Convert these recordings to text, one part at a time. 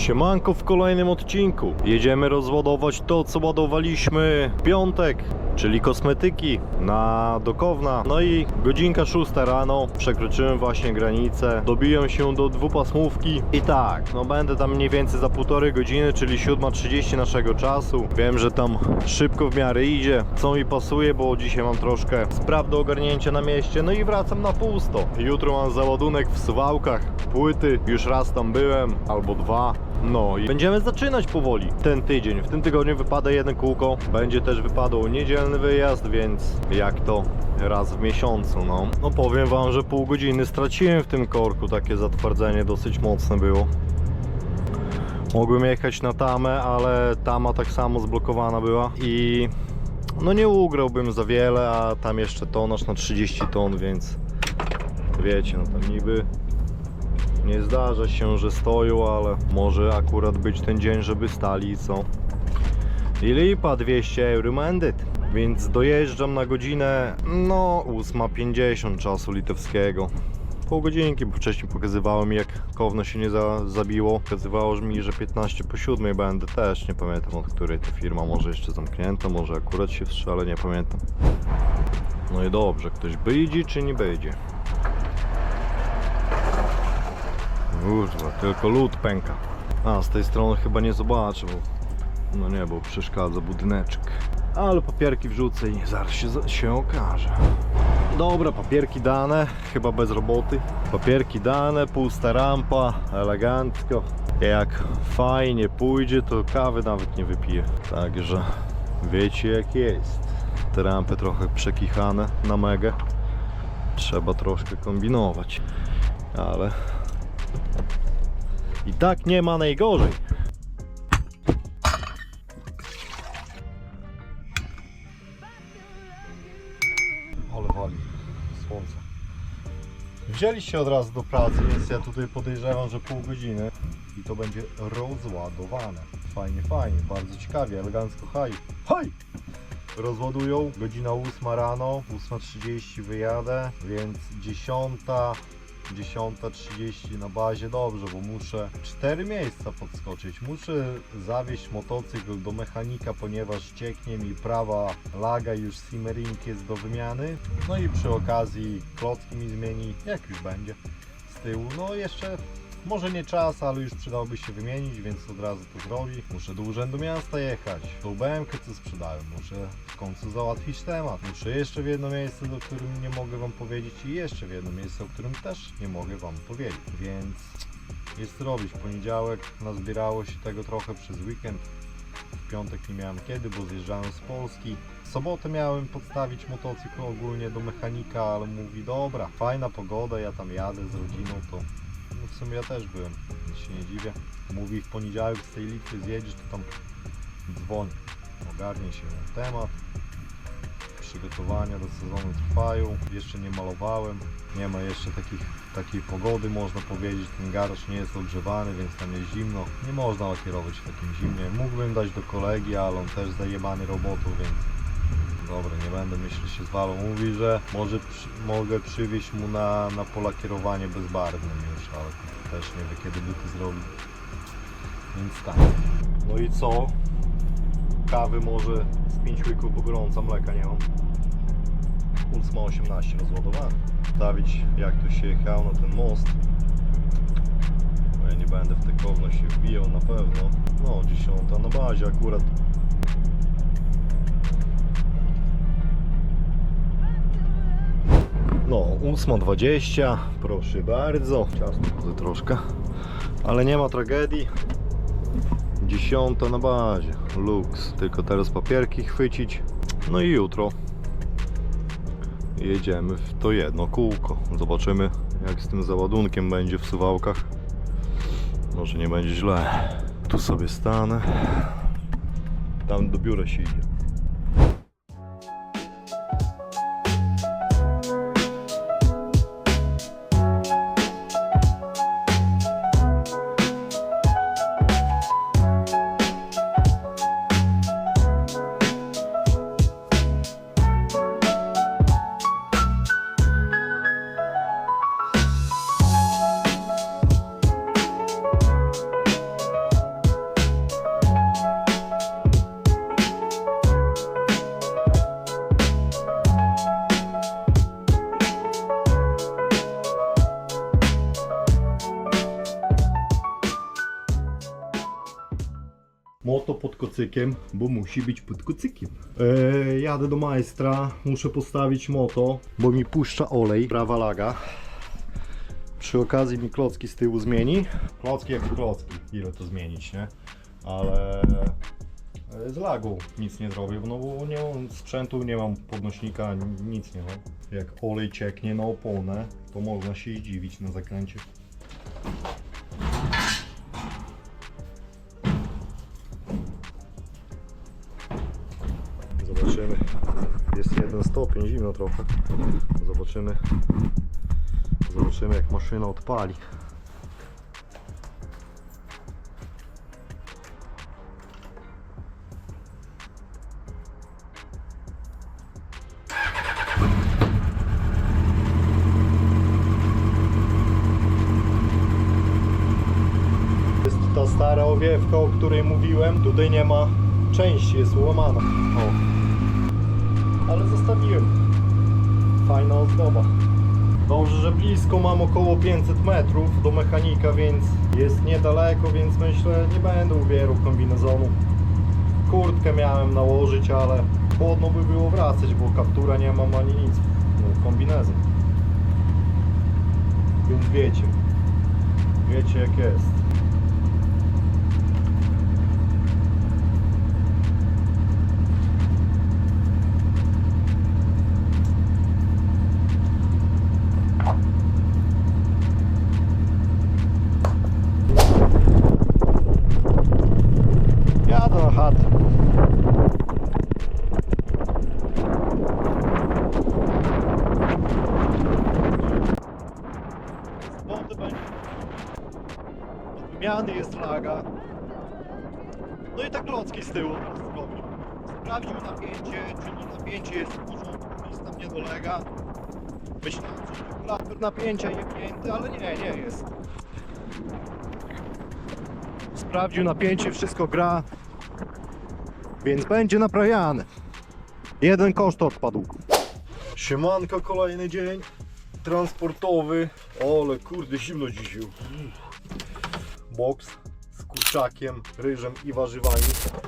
Siemanko w kolejnym odcinku. Jedziemy rozładować to, co ładowaliśmy w piątek, czyli kosmetyki na Dokowna. No i godzinka 6 rano, przekroczyłem właśnie granicę, dobiłem się do dwupasmówki i tak, no będę tam mniej więcej za półtorej godziny, czyli 7.30 naszego czasu. Wiem, że tam szybko w miarę idzie, co mi pasuje, bo dzisiaj mam troszkę spraw do ogarnięcia na mieście, no i wracam na pusto. Jutro mam załadunek w Suwałkach, płyty, już raz tam byłem, albo dwa. No i będziemy zaczynać powoli ten tydzień. W tym tygodniu wypada jedno kółko, będzie też wypadał wyjazd, więc jak to raz w miesiącu, no. No powiem wam, że pół godziny straciłem w tym korku, takie zatwardzenie dosyć mocne było. Mogłem jechać na tamę, ale tama tak samo zblokowana była i no nie ugrałbym za wiele, a tam jeszcze tonaż na 30 ton, więc wiecie, no tam niby nie zdarza się, że stoją, ale może akurat być ten dzień, żeby stali i co. I lipa 200 euro mandyt. Więc dojeżdżam na godzinę, no 8.50 czasu litewskiego. Pół godzinki, bo wcześniej pokazywało mi jak kowno się nie za, zabiło. Pokazywało mi, że 15 po 7 będę też. Nie pamiętam od której to firma, może jeszcze zamknięta, może akurat się wstrzela, nie pamiętam. No i dobrze, ktoś wyjdzie czy nie będzie? Kurwa, tylko lód pęka. A, z tej strony chyba nie zobaczę, bo... No nie, bo przeszkadza budyneczek. Ale papierki wrzucę i zaraz się, się okaże. Dobra, papierki dane, chyba bez roboty. Papierki dane, pusta rampa, elegancko. Jak fajnie pójdzie, to kawy nawet nie wypiję. Także wiecie jak jest. Te rampy trochę przekichane na megę. Trzeba troszkę kombinować. Ale i tak nie ma najgorzej. Wzięliście od razu do pracy, więc ja tutaj podejrzewam, że pół godziny i to będzie rozładowane. Fajnie, fajnie, bardzo ciekawie, elegancko, haj. Haj! Rozładują, godzina 8 rano, 8.30 wyjadę, więc 10 10.30 na bazie dobrze, bo muszę cztery miejsca podskoczyć. Muszę zawieźć motocykl do mechanika, ponieważ cieknie mi prawa laga, już simmering jest do wymiany. No i przy okazji klocki mi zmieni, jak już będzie z tyłu. No jeszcze może nie czas, ale już przydałoby się wymienić, więc od razu to zrobi. Muszę do urzędu miasta jechać. Tą BMK co sprzedałem, muszę w końcu załatwić temat. Muszę jeszcze w jedno miejsce, do którym nie mogę wam powiedzieć i jeszcze w jedno miejsce, o którym też nie mogę wam powiedzieć. Więc jest robić. Poniedziałek nazbierało się tego trochę przez weekend. W piątek nie miałem kiedy, bo zjeżdżałem z Polski. W sobotę miałem podstawić motocykl ogólnie do mechanika, ale mówi dobra, fajna pogoda, ja tam jadę z rodziną, to w sumie ja też byłem, nic się nie dziwię. Mówi w poniedziałek z tej Litwy zjedziesz, to tam dzwoń. Ogarnie się temat. Przygotowania do sezonu trwają. Jeszcze nie malowałem. Nie ma jeszcze takich, takiej pogody, można powiedzieć. Ten garaż nie jest ogrzewany, więc tam jest zimno. Nie można lakierować w takim zimnie. Mógłbym dać do kolegi, ale on też zajebany robotą, więc Dobra, nie będę myślę się zwalał. Mówi, że może przy, mogę przywieźć mu na, na polakierowanie bezbarwnym już, ale też nie wie kiedy by to zrobił. Więc tak. No i co? Kawy może z 5 łyków, bo gorąca mleka nie mam. Puls ma 18 rozładowany. Stawić jak tu się jechał na ten most. Bo ja nie będę w te kowno się wbijał na pewno. No, 10 na bazie akurat 8.20, proszę bardzo. Ciasno troszkę, ale nie ma tragedii. 10 na bazie, luks. Tylko teraz papierki chwycić. No i jutro jedziemy w to jedno kółko. Zobaczymy, jak z tym załadunkiem będzie w suwałkach. Może nie będzie źle. Tu sobie stanę. Tam do biura się idzie. Pod kocykiem, bo musi być pod kocykiem. Eee, jadę do majstra, muszę postawić moto, bo mi puszcza olej, prawa laga. Przy okazji mi klocki z tyłu zmieni. Klocki jak klocki, ile to zmienić, nie? Ale e, z lagą nic nie zrobię, no bo nie mam sprzętu, nie mam podnośnika, ni- nic nie mam. Jak olej cieknie na oponę, to można się i dziwić na zakręcie. Zimno trochę. Zobaczymy. Zobaczymy jak maszyna odpali. Jest ta stara owiewka, o której mówiłem. Tutaj nie ma części, jest ułamana. O. Ale zostawiłem. Fajna ozdoba. Dobrze, że blisko mam około 500 metrów do mechanika, więc jest niedaleko, więc myślę, nie będę ubierał kombinezonu. Kurtkę miałem nałożyć, ale chłodno by było wracać, bo kaptura nie mam ani nic. No, kombinezon. Więc wiecie. Wiecie jak jest. Jadę na chatę. Wody będzie. Do wymiany jest flaga. No i tak klocki z tyłu teraz zrobił. Sprawdził napięcie, czy to napięcie jest w porządku, nic tam nie dolega. Że regulator napięcia jebnięty, ale nie, nie jest. Sprawdził napięcie, wszystko gra. Więc będzie naprawiane. Jeden koszt odpadł. Siemanko, kolejny dzień transportowy. Ale kurde, zimno dzisiaj. Boks z kurczakiem, ryżem i warzywami.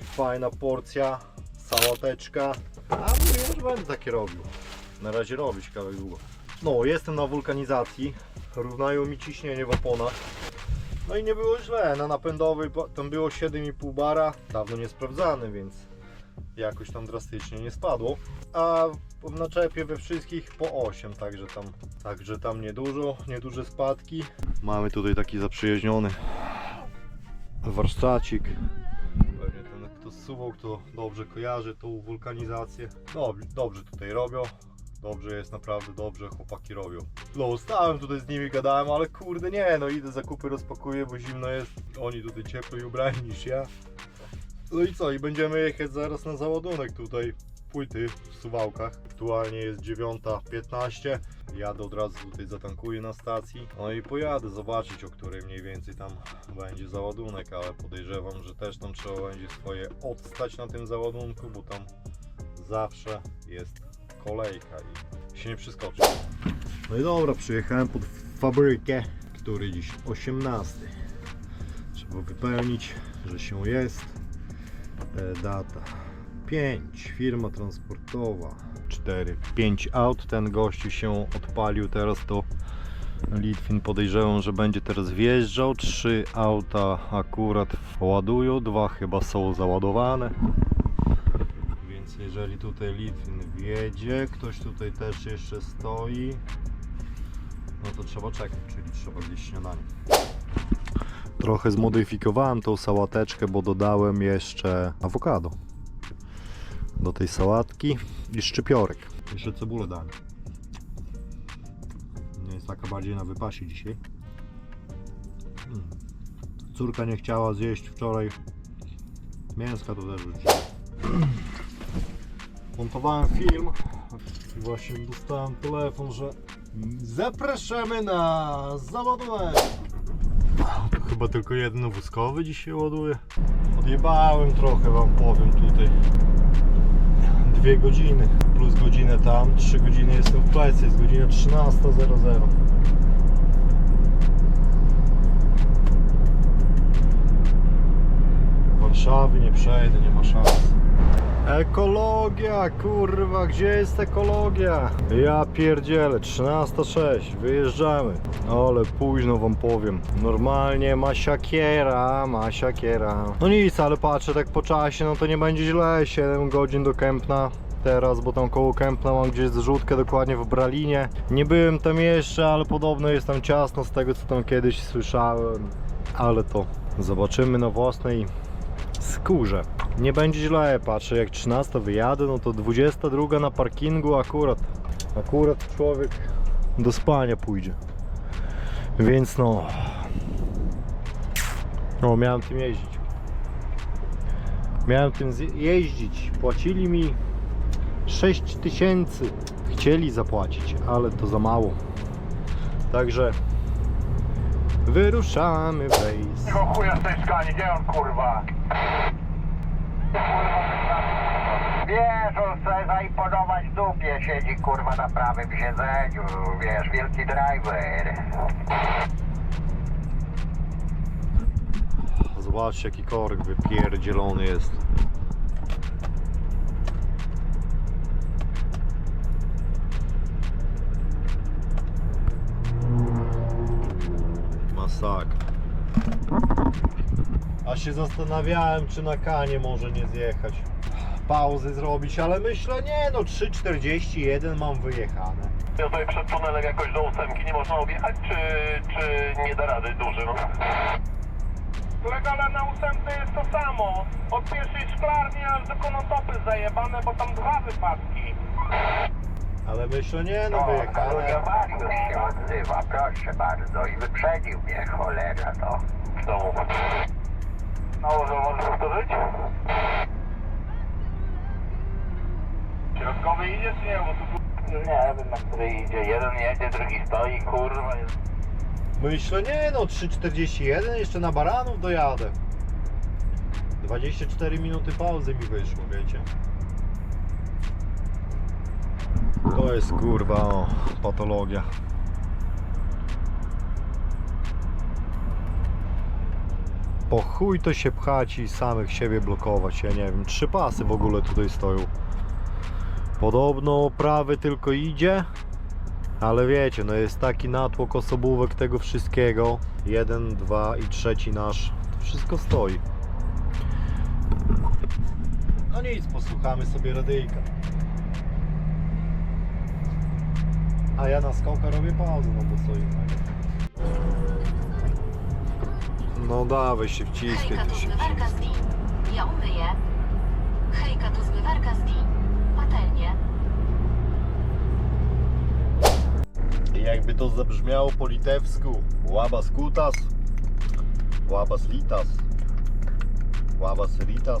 Fajna porcja, sałateczka. A mówię, że będę takie robił. Na razie robić kawałek długo. No, jestem na wulkanizacji. Równają mi ciśnienie w oponach. No i nie było źle, na napędowy po- tam było 7,5 bara, dawno nie sprawdzany, więc jakoś tam drastycznie nie spadło. A w naczepie we wszystkich po 8, także tam, także tam niedużo, nieduże spadki. Mamy tutaj taki zaprzyjaźniony warsztacik. Pewnie ten kto zsuwał, kto dobrze kojarzy tą wulkanizację. Dobrze, dobrze tutaj robią. Dobrze jest, naprawdę dobrze chłopaki robią. No, stałem tutaj z nimi, gadałem, ale kurde nie, no idę zakupy rozpakuję, bo zimno jest. Oni tutaj cieplej ubrani niż ja. No i co, i będziemy jechać zaraz na załadunek tutaj płyty w Suwałkach. Aktualnie jest 9.15. Jadę od razu tutaj zatankuję na stacji. No i pojadę zobaczyć, o której mniej więcej tam będzie załadunek, ale podejrzewam, że też tam trzeba będzie swoje odstać na tym załadunku, bo tam zawsze jest kolejka i się nie przeskoczy. No i dobra, przyjechałem pod fabrykę, który dziś 18. Trzeba wypełnić, że się jest. E, data 5, firma transportowa 4, 5 aut. Ten gościu się odpalił teraz to Litwin podejrzewam, że będzie teraz wjeżdżał. Trzy auta akurat ładują, dwa chyba są załadowane. Jeżeli tutaj Litwin wjedzie, ktoś tutaj też jeszcze stoi, no to trzeba czekać, czyli trzeba gdzieś śniadanie. Trochę zmodyfikowałem tą sałateczkę, bo dodałem jeszcze awokado do tej sałatki i szczypiorek. Jeszcze cebulę dałem. Nie jest taka bardziej na wypasie dzisiaj. Mm. Córka nie chciała zjeść wczoraj mięska, to też rzuciłem. Montowałem film właśnie dostałem telefon, że zapraszamy na załadunek. To chyba tylko jeden wózkowy dzisiaj ładuje. Odjebałem trochę wam powiem tutaj. Dwie godziny plus godzinę tam, trzy godziny jestem w plecy, jest godzina 13.00. Warszawy nie przejdę, nie ma szans. Ekologia, kurwa, gdzie jest ekologia? Ja pierdzielę, 13.06, wyjeżdżamy. Ale późno wam powiem. Normalnie ma siakiera, ma siakiera. No nic, ale patrzę tak po czasie, no to nie będzie źle. 7 godzin do Kępna teraz, bo tam koło Kępna mam gdzieś zrzutkę dokładnie w Bralinie. Nie byłem tam jeszcze, ale podobno jest tam ciasno z tego co tam kiedyś słyszałem. Ale to zobaczymy na własnej skórze. Nie będzie źle, patrzę jak 13 wyjadę, no to 22 na parkingu akurat. Akurat człowiek do spania pójdzie. Więc no. No, miałem tym jeździć. Miałem tym jeździć. Płacili mi 6 tysięcy. Chcieli zapłacić, ale to za mało. Także wyruszamy w rejs. Tego chuja z tej skali, gdzie on kurwa? Wiesz, on chce zaimponować dupie, siedzi kurwa na prawym siedzeniu, wiesz, wielki driver. Zobaczcie jaki korek wypierdzielony jest. A się zastanawiałem, czy na kanie może nie zjechać. Pauzy zrobić, ale myślę, nie no, 3.41 mam wyjechane. Ja tutaj przed tunelem jakoś do ósemki nie można objechać, czy, czy nie da rady dużym? Legale na ósemce jest to samo. Od pierwszej szklarni aż do konotopy zajebane, bo tam dwa wypadki. Ale myślę, nie no, wyjechane. Mariusz się odzywa, proszę bardzo, i wyprzedził mnie, cholera to. Znowu. Mało, że możesz powtórzyć? Środkowy idzie czy nie? Bo tu... Nie wiem, na który idzie. Jeden jedzie, drugi stoi, kurwa. Jest... Myślę, nie no, 3.41 jeszcze na baranów dojadę. 24 minuty pauzy mi wyszło, wiecie. To jest kurwa o, patologia. Po chuj to się pchać i samych siebie blokować, ja nie wiem. Trzy pasy w ogóle tutaj stoją. Podobno prawy tylko idzie, ale wiecie, no jest taki natłok osobówek tego wszystkiego. Jeden, dwa i trzeci nasz. To wszystko stoi. No nic, posłuchamy sobie radyjka. A ja na skoka robię pauzę, no bo co innego. No dawaj się wciskaj, Hejka, to tu się zmywarka wciskaj. z DIN. Ja umyję. Hejka, tu zmywarka z DIN. Patelnie. Jakby to zabrzmiało po litewsku. Łabas kutas, łabas litas, łabas ritas.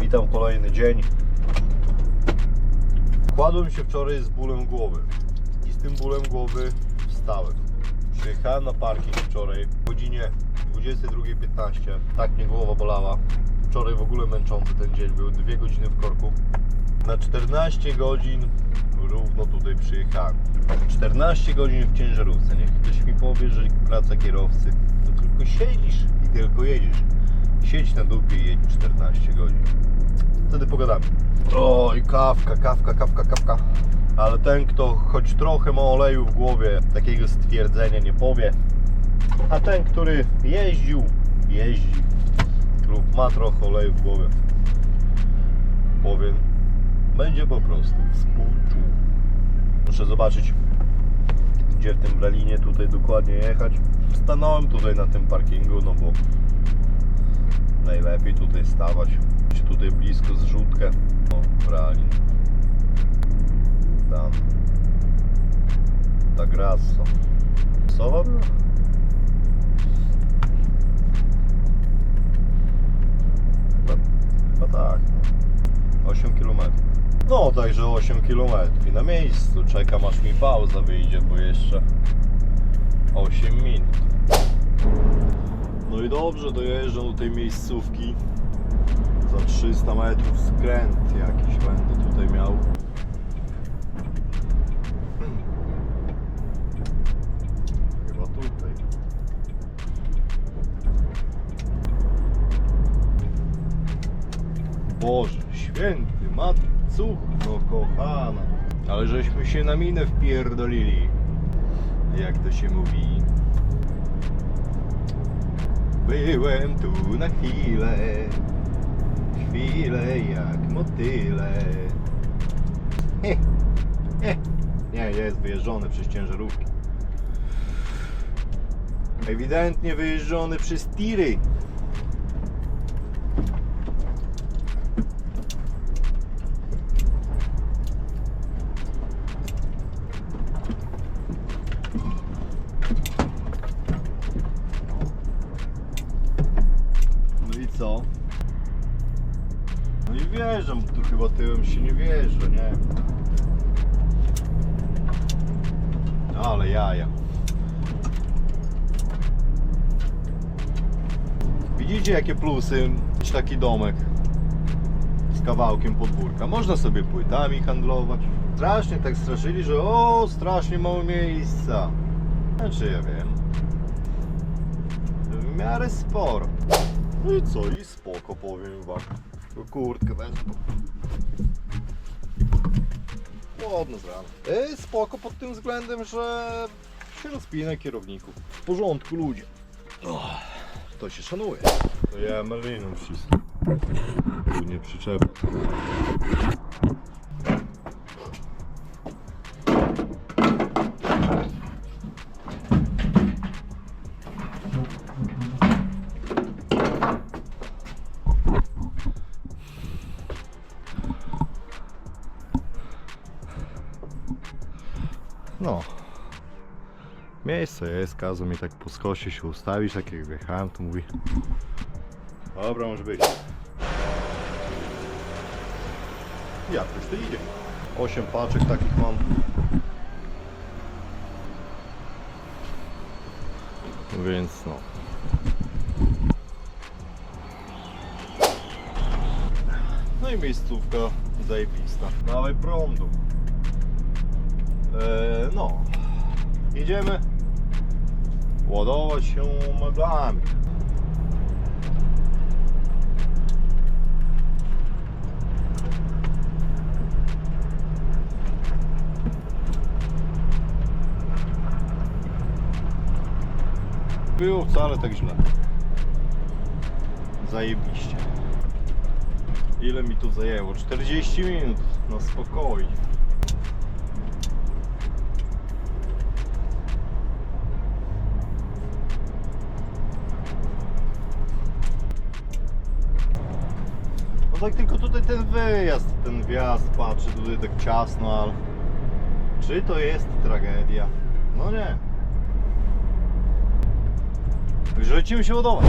Witam kolejny dzień. Kładłem się wczoraj z bólem głowy i z tym bólem głowy wstałem. Przyjechałem na parking wczoraj o godzinie 22.15. Tak mnie głowa bolała. Wczoraj w ogóle męczący ten dzień był, dwie godziny w korku. Na 14 godzin równo tutaj przyjechałem. 14 godzin w ciężarówce. Niech ktoś mi powie, że praca kierowcy to tylko siedzisz i tylko jedziesz. Siedź na dupie i jedź 14 godzin. Wtedy pogadamy. Oj, kawka, kawka, kawka, kawka. Ale ten, kto choć trochę ma oleju w głowie, takiego stwierdzenia nie powie. A ten, który jeździł, jeździ lub ma trochę oleju w głowie, powiem, będzie po prostu współczuł. Muszę zobaczyć, gdzie w tym Bralinie tutaj dokładnie jechać. Stanąłem tutaj na tym parkingu, no bo najlepiej tutaj stawać. Być Tutaj blisko zrzutkę. O, Bralin. Tam. Ta Grasso. Sowa była? Chyba tak. No. 8 km. No, także 8 km i na miejscu. Czekam aż mi pauza wyjdzie, bo jeszcze 8 minut. No i dobrze, dojeżdżam do tej miejscówki. Za 300 metrów skręt jakiś będę tutaj miał. Matcuch, no kochana. Ale żeśmy się na minę wpierdolili. Jak to się mówi. Byłem tu na chwilę. Chwilę jak motyle. He, he. Nie, jest wyjeżdżony przez ciężarówki. Ewidentnie wyjeżdżony przez tiry. Nie wjeżdża, nie? Ale jaja. Widzicie jakie plusy mieć taki domek z kawałkiem podwórka. Można sobie płytami handlować. Strasznie tak straszyli, że o, strasznie mało miejsca. Znaczy ja wiem. W miarę sporo. No i co? I spoko powiem wam. Kurtkę wezmę. Ładno z rana. E, spoko pod tym względem, że się rozpina kierowników. W porządku ludzie. Och, to się szanuje. To ja Merliną wszystko. Nie przyczepa. No. Miejsce jest, kazał mi tak po skosie się ustawić, tak jak wjechałem, to mówi Dobra, może być. Jakoś to idzie. 8 paczek takich mam. Więc no. No i miejscówka zajebista. Dawaj prądu. Eee, no. Jedziemy ładować się meblami. Było wcale tak źle. Zajebiście. Ile mi tu zajęło? 40 minut na spokojnie. Tak tylko tutaj ten wyjazd, ten wjazd, patrzę tutaj tak ciasno, ale czy to jest tragedia? No nie. Także lecimy się ładować.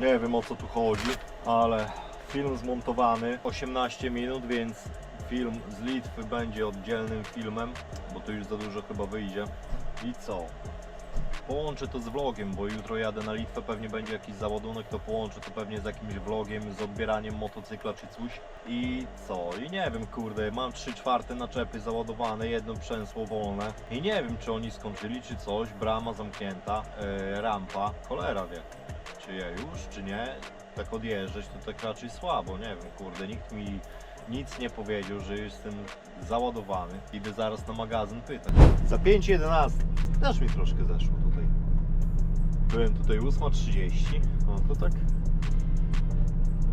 Nie wiem o co tu chodzi, ale film zmontowany 18 minut, więc film z Litwy będzie oddzielnym filmem, bo to już za dużo chyba wyjdzie. I co? Połączę to z vlogiem, bo jutro jadę na Litwę, pewnie będzie jakiś załadunek, to połączę to pewnie z jakimś vlogiem, z odbieraniem motocykla czy coś. I co? I nie wiem, kurde, mam 3 czwarte naczepy załadowane, jedno przęsło wolne. I nie wiem, czy oni skończyli, czy coś, brama zamknięta, yy, rampa, cholera wie. Czy ja już, czy nie? Tak odjeżdżać to tak raczej słabo, nie wiem, kurde, nikt mi nic nie powiedział, że jestem załadowany. Idę zaraz na magazyn pytać. Za 5.11 też mi troszkę zeszło. Byłem tutaj 8.30, no to tak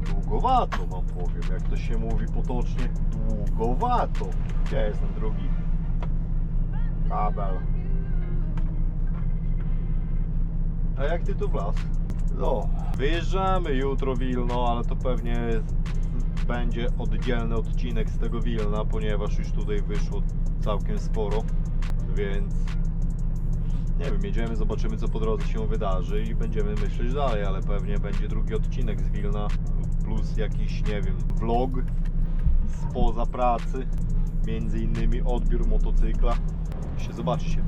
długowato wam powiem, jak to się mówi potocznie, długowato. Gdzie jest ten drugi kabel? A jak ty tu wlazł? No, wyjeżdżamy jutro Wilno, ale to pewnie będzie oddzielny odcinek z tego Wilna, ponieważ już tutaj wyszło całkiem sporo, więc nie wiem, jedziemy, zobaczymy co po drodze się wydarzy i będziemy myśleć dalej, ale pewnie będzie drugi odcinek z Wilna plus jakiś, nie wiem, vlog spoza pracy, między innymi odbiór motocykla. Się zobaczycie.